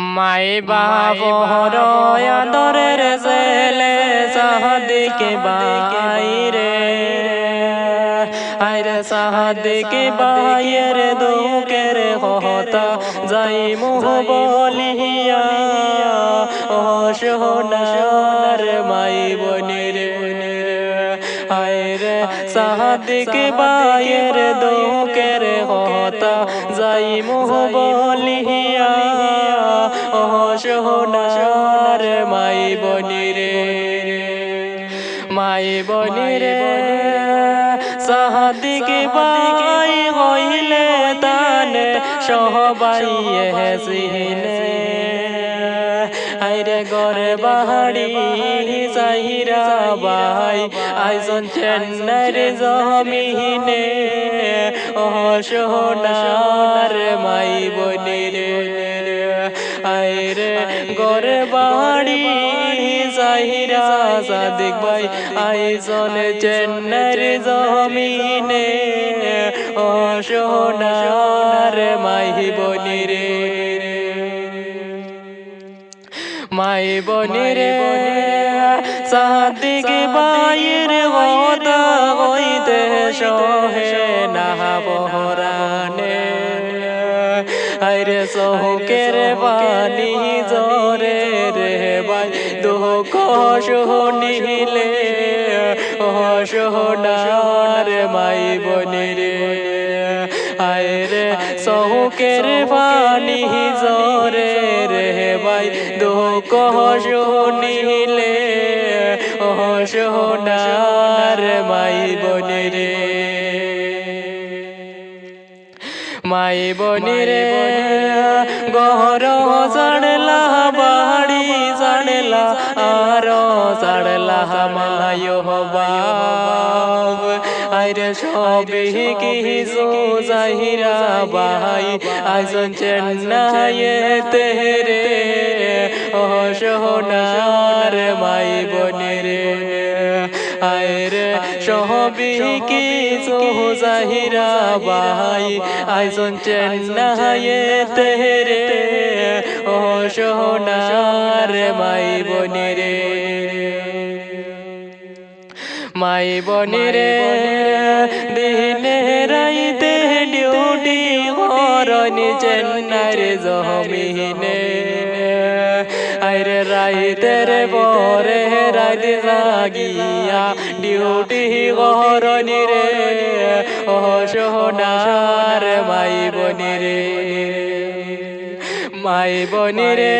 মাই বাপ আদরের ছেলে সাহাদিকে বাইরে। আইরে সাহাদিকে বাইয়ের দুঃখের হতা। যাই মুহ বলিয়া ও সোনার মাই বনির। আইরে সাহাদিকে বাইয়ের দুঃখের হতা। যাই মুহ বলিয়া মাই বনিরে মাই বনিরে সাহাদিকে বাই হইলে তানে। সহবাই হেসিলে আইরে গরে বাহারি সাহিরা বাই আইসন চেন্নাইর জমিনে ও সোনার সাদিক ভাই আইসন চেন্নাইর জমিনে ও সোনার মাই বনিরে। মাই বনিরে সাদিক বাইর হতা হইতে সহে না বহরানে। আইরে সহকের রে বাই দুঃখ শুনিলে সোনার মাই বনিরে। আইরে সহকের বাণী জরে রে বাই দুঃখ শুনিলে সোনার মাই বনিরে। মাই বনিরে গহর চড়লা বাড়ি চড়লা আর চড়লা মায় বাব আইরে সবে কিছু জাহিরা বাহাই আইসন চেন্নাইয়ে তেরে ও সোনার মাই বনিরে, আইরে সহবি কিছু জাহিরা বাহাই আইসন চেন্নাইয়ে তেরে ও সোনার মাই বনিরে মাই বনিরে দিনে রাইতে ডিউটি হরনি চেন্নাইর জমিনে। আইরে রাইতের পরে রাত জাগিয়া ডিউটি হরনি রে ও মাই বনিরে মাই বনি রে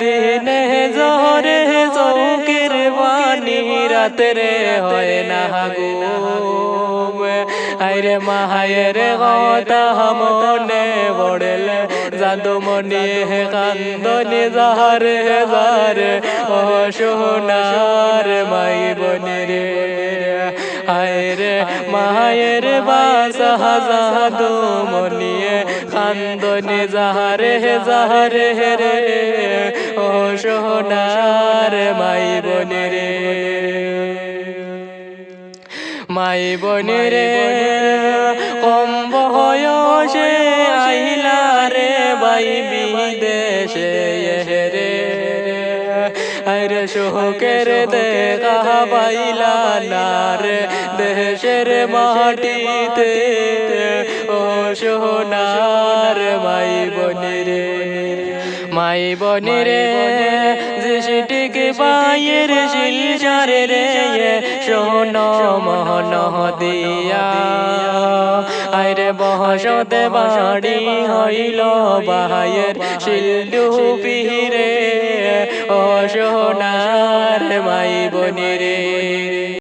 দিনে জহরে চৌকের বাণী রে হয় না ঘুম আইরে মাহায়ের কথা মনে বড়লে। জাদু মনি হে কান্দনি যাহারে যারে ও সোনার মাই বনিরে আইরে মায়ের বাসা জাদু মনিয়ে কান্দনি যাহারে যাহারে রে। ও সোনার মাই বনিরে মাই বনিরে কম বয়সে আইলা রে বাই বিদেশে রে। আরে শোকের দেখা পাইলা না রে দেশের মাটিতে। ও সোনার মাই বনিরে মাই বনে বনিরে যেটিকে বাইয়ের শিলচারে রে সোন মহন দিয়া। আইরে বহসতে বাড়ি হইল বাহায়ের শিলডু পিহিরে ও সোনার মাই বনিরে